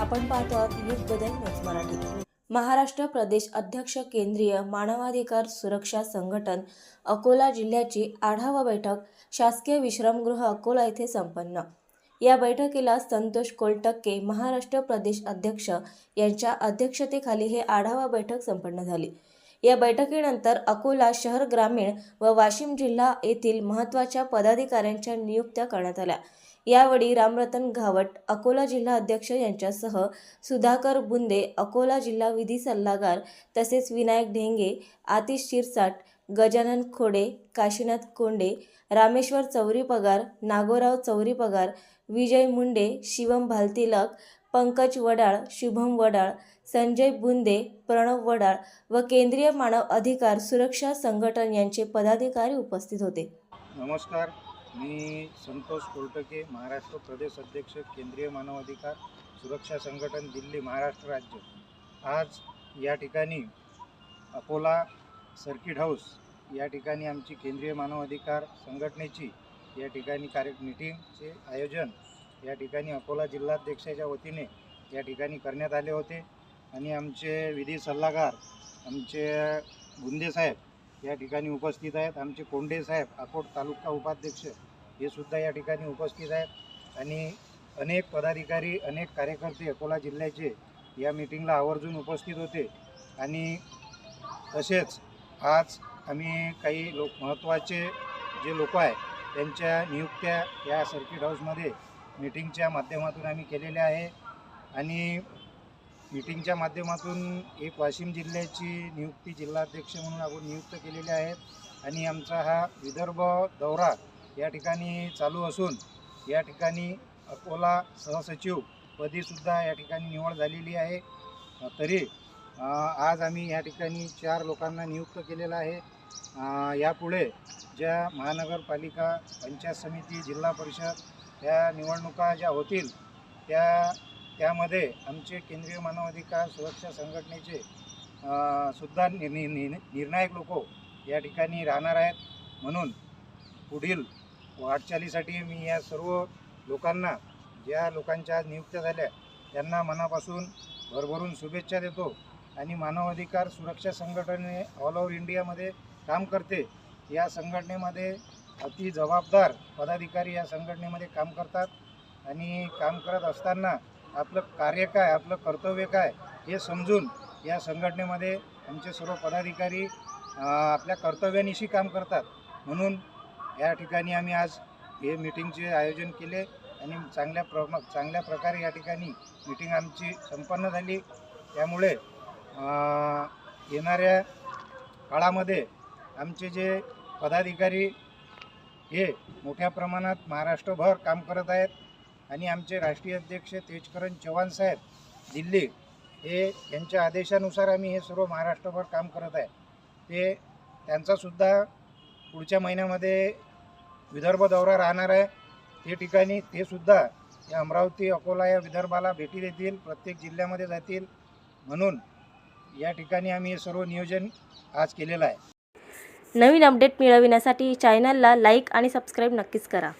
आपण पाहतो आहोत युग बदल न्यूज मराठी महाराष्ट्र प्रदेश अध्यक्ष केंद्रीय मानवाधिकार सुरक्षा संघटन अकोला जिल्ह्याची आढावा बैठक शासकीय विश्रामगृह अकोला येथे संपन्न. या बैठकीला संतोष कोलटक्के महाराष्ट्र प्रदेश अध्यक्ष यांच्या अध्यक्षतेखाली हे आढावा बैठक संपन्न झाली. या बैठकीनंतर अकोला शहर ग्रामीण व वाशिम जिल्हा येथील महत्त्वाच्या पदाधिकाऱ्यांच्या नियुक्त्या करण्यात आल्या. यावेळी रामरतन घावट अकोला जिल्हा अध्यक्ष यांच्यासह सुधाकर बुंदे अकोला जिल्हा विधी सल्लागार तसेच विनायक ढेंगे आतिश शिरसाट गजानन खोडे काशीनाथ कोंडे रामेश्वर चौरी पगार नागोराव चौरी पगार विजय मुंडे शिवम भालतिलक पंकज वडाळ शुभम वडाळ संजय बुंदे प्रणव वडाळ व केंद्रीय मानव अधिकार सुरक्षा संघटन यांचे पदाधिकारी उपस्थित होते. नमस्कार. मी संतोष कोलटके महाराष्ट्र प्रदेश अध्यक्ष केंद्रीय मानवाधिकार सुरक्षा संघटन दिल्ली महाराष्ट्र राज्य. आज या ठिकाणी अकोला सर्किट हाऊस या ठिकाणी आमची केंद्रीय मानवाधिकार संघटनेची या ठिकाणी कार्य मीटिंगचे आयोजन या ठिकाणी अकोला जिल्हाध्यक्षाच्या वतीने या ठिकाणी करण्यात आले होते. आणि आमचे विधी सल्लागार आमचे बुंदे साहेब या ठिकाणी उपस्थित आहेत. आमचे कोंडे साहेब अकोट तालुका उपाध्यक्ष हे सुद्धा या ठिकाणी उपस्थित आहेत. आणि अनेक पदाधिकारी अनेक कार्यकर्ते अकोला जिल्ह्याचे या मिटिंगला आवर्जून उपस्थित होते. आणि तसेच आज आम्ही काही लोक महत्त्वाचे जे लोक आहे त्यांच्या नियुक्त्या या सर्किट हाऊसमध्ये मिटिंगच्या माध्यमातून आम्ही केलेल्या आहे. आणि मीटिंगच्या माध्यमातून एक वाशिम जिल्ह्याची नियुक्ती जिल्हाध्यक्ष म्हणून आपण नियुक्त केलेली आहे. आणि आमचा हा विदर्भ दौरा या ठिकाणी चालू असून या ठिकाणी अकोला सहसचिव पदीसुद्धा या ठिकाणी निवड झालेली आहे. तरी आज आम्ही या ठिकाणी चार लोकांना नियुक्त केलेलं आहे. यापुढे ज्या महानगरपालिका पंचायत समिती जिल्हा परिषद या निवडणुका ज्या होतील त्या त्यामध्ये आमचे केंद्रीय मानवाधिकार सुरक्षा संघटनेचे सुद्धा नि- नि- नि- निर्णायक लोक या ठिकाणी राहणार आहेत. म्हणून पुढील वाटचालीसाठी मी या सर्व लोकांना ज्या लोकांच्या आज नियुक्त्या झाल्या त्यांना मनापासून भरभरून शुभेच्छा देतो. आणि मानवाधिकार सुरक्षा संघटने ऑल ओव्हर इंडियामध्ये काम करते. या संघटनेमध्ये अति जबाबदार पदाधिकारी या संघटनेमध्ये काम करतात. आणि काम करत असताना आपलं कार्य काय आपलं कर्तव्य काय हे समजून या संघटनेमध्ये आमचे सर्व पदाधिकारी आपल्या कर्तव्यानिशी काम करतात. म्हणून या ठिकाणी आम्ही आज हे मीटिंगचे आयोजन केले आणि चांगल्या प्र चांगल्या प्रकारे या ठिकाणी मीटिंग आमची संपन्न झाली. त्यामुळे येणाऱ्या काळामध्ये आमचे जे पदाधिकारी हे मोठ्या प्रमाणात महाराष्ट्रभर काम करत आहेत आणि आमचे राष्ट्रीय अध्यक्ष तेजकरण चव्हाण साहेब दिल्ली हे यांच्या आदेशानुसार आम्ही हे सर्व महाराष्ट्रभर काम करत आहे. ते त्यांचासुद्धा पुढच्या महिन्यामध्ये विदर्भ दौरा राहणार आहे. ते ठिकाणी ते सुद्धा या अमरावती अकोला या विदर्भाला भेटी देतील प्रत्येक जिल्ह्यामध्ये जातील. म्हणून या ठिकाणी आम्ही हे सर्व नियोजन आज केलेलं आहे. नवीन अपडेट मिळविण्यासाठी चॅनलला लाईक आणि सबस्क्राईब नक्कीच करा.